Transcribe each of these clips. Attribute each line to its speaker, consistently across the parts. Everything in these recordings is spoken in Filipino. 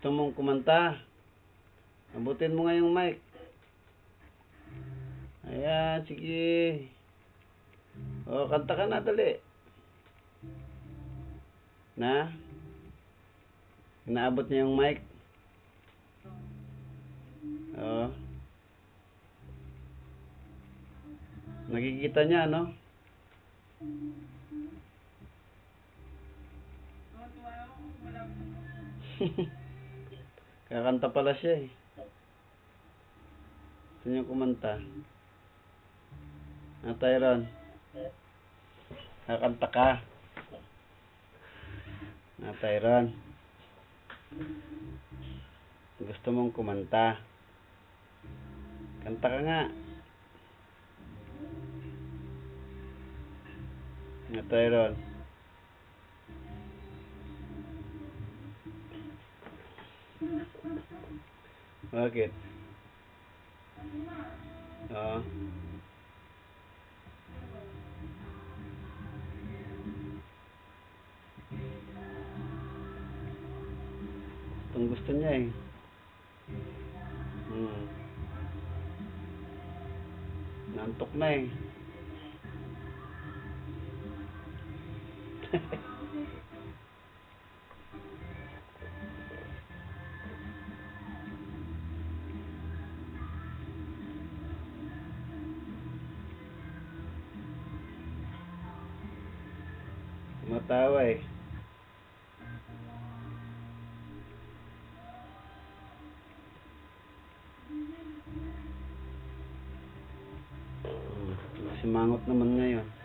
Speaker 1: Gusto mong kumanta? Abutin mo nga yung mic. Ayan, sige. O, kanta ka na, dali. Na? Inaabot niya yung mic. Oo. Nakikita niya, no? Kakanta pala siya eh. Gusto niya kumanta. Ah, Tyron. Kakanta ka. Ah, Tyron. Gusto mong kumanta. Kanta ka nga. Ah, Tyron. Bakit? Oo. Gustong gusto niya eh. Hmm. Nantok na eh. Matawa eh. Simangot naman ngayon.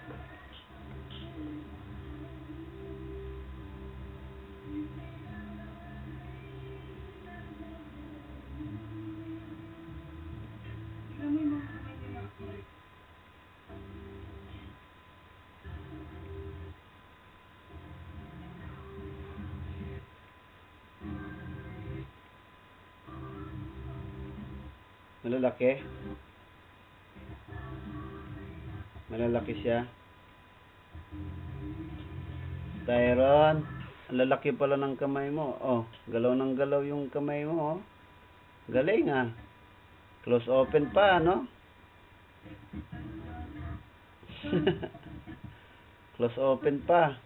Speaker 1: Malalaki. Malalaki siya. Tyron, ang lalaki pala ng kamay mo. Oh, galaw ng galaw yung kamay mo. Oh. Galing ah. Close open pa, no? Close open pa.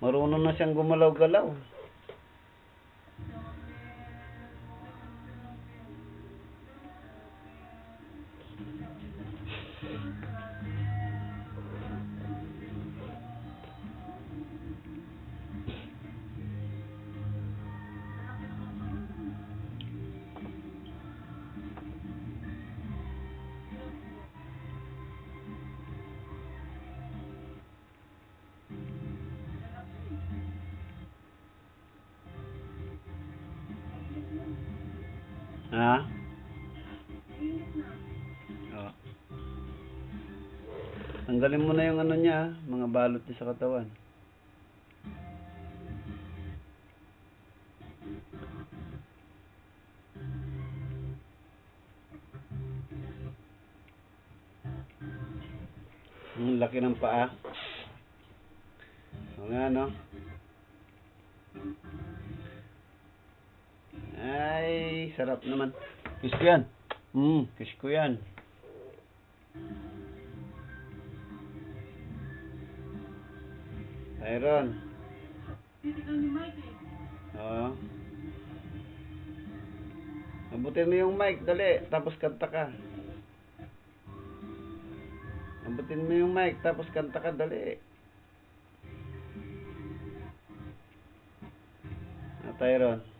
Speaker 1: Marunong na siyang gumalaw-galaw. Ha? Oh. Tanggalin mo na yung ano niya, ah, mga balot niya sa katawan. Ang laki ng paa. O nga, no? Sarap naman. Kiss ko yan. Hmm, kiss ko yan. Tyron. Oo. Abutin mo yung mic, dali. Tapos kanta ka. Abutin mo yung mic, tapos kanta ka, dali. Ah, Tyron.